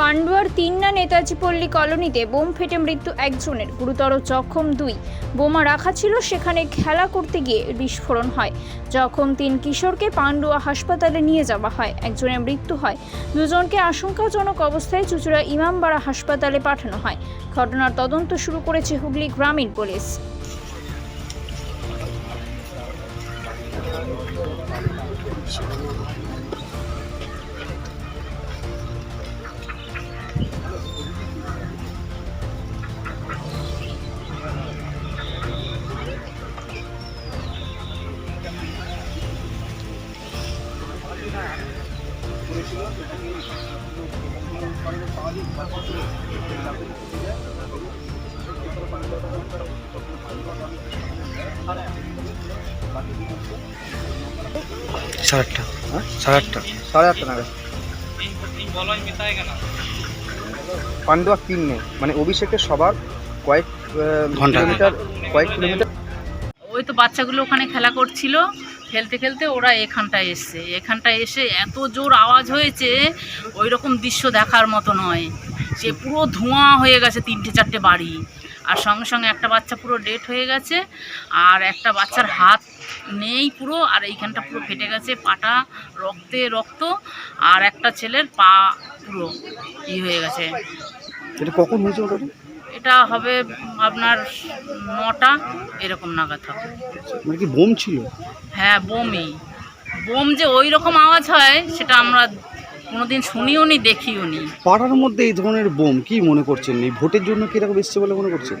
পান্ডুয়ার তিন্না নেতাজি পল্লী কলোনিতে বোম ফেটে মৃত্যু একজনের, গুরুতর জখম দুই। বোমা রাখা ছিল, সেখানে খেলা করতে গিয়ে বিস্ফোরণ হয়। জখম তিন কিশোরকে পান্ডুয়া হাসপাতালে নিয়ে যাওয়া হয়, একজনের মৃত্যু হয়। দুজনকে আশঙ্কাজনক অবস্থায় চুচুড়া ইমামবাড়া হাসপাতালে পাঠানো হয়। ঘটনার তদন্ত শুরু করেছে হুগলি গ্রামীণ পুলিশ। সাড়ে আটটা। হ্যাঁ? সাড়ে আটটা। সাড়ে আটটা নাগাদ। পান্ডুয়া কিন্নে মানে অভিষেকের সবার কয়েক। কিলোমিটার কয়েক কিলোমিটার ওই তো বাচ্চাগুলো ওখানে খেলা করছিল। খেলতে খেলতে ওরা এখানটায় এসছে। এখানটায় এসে এত জোর আওয়াজ হয়েছে ওই রকম দৃশ্য দেখার মতো নয়। সে পুরো ধোঁয়া হয়ে গেছে তিনটে চারটে বাড়ি। আর সঙ্গে সঙ্গে একটা বাচ্চা পুরো ডেট হয়ে গেছে, আর একটা বাচ্চার হাত নেই পুরো, আর এইখানটা পুরো ফেটে গেছে, পাটা রক্তে রক্ত, আর একটা ছেলের পা পুরো ই হয়ে গেছে। কখন হয়েছে ওটা? এটা হবে? আপনার নটা? এরকম নাগাদ হবে। মানে কি বোম ছিল? হ্যাঁ বোমই। বোম যে ওই রকম আওয়াজ হয় সেটা আমরা কোনোদিন শুনিও নি দেখিও নি। পাড়ার মধ্যে এই ধরনের বোম কি মনে করছেন? এই ভোটের জন্য কি এরকম এসছে বলে মনে করছেন?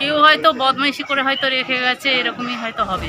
কেউ হয়তো বদমাইশি করে হয়তো রেখে গেছে এরকমই হয়তো হবে।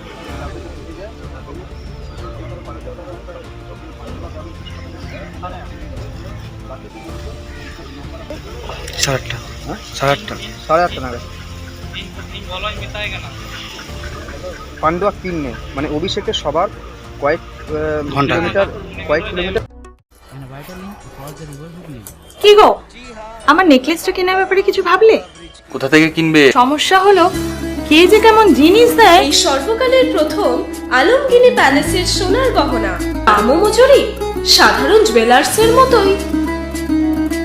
সাড়ে আটটা। হ্যাঁ? সাড়ে আটটা। সাড়ে আটটা নাগাদ। পান্ডুয়া কিন্নে মানে অভিষেকের সবার কয়েক ঘণ্টা। কিলোমিটার কয়েক কিলোমিটার। কি গো? আমার নেকলেসটা কেনার ব্যাপারে কিছু ভাবলে? কোথা থেকে কিনবে? সমস্যা হলো কে যে কেমন জিনিস দেয়? এই সর্বকালের প্রথম আলমগিনি প্যালেসের সোনার গহনা। দামও মজুরি সাধারণ জুয়েলার্সের মতোই।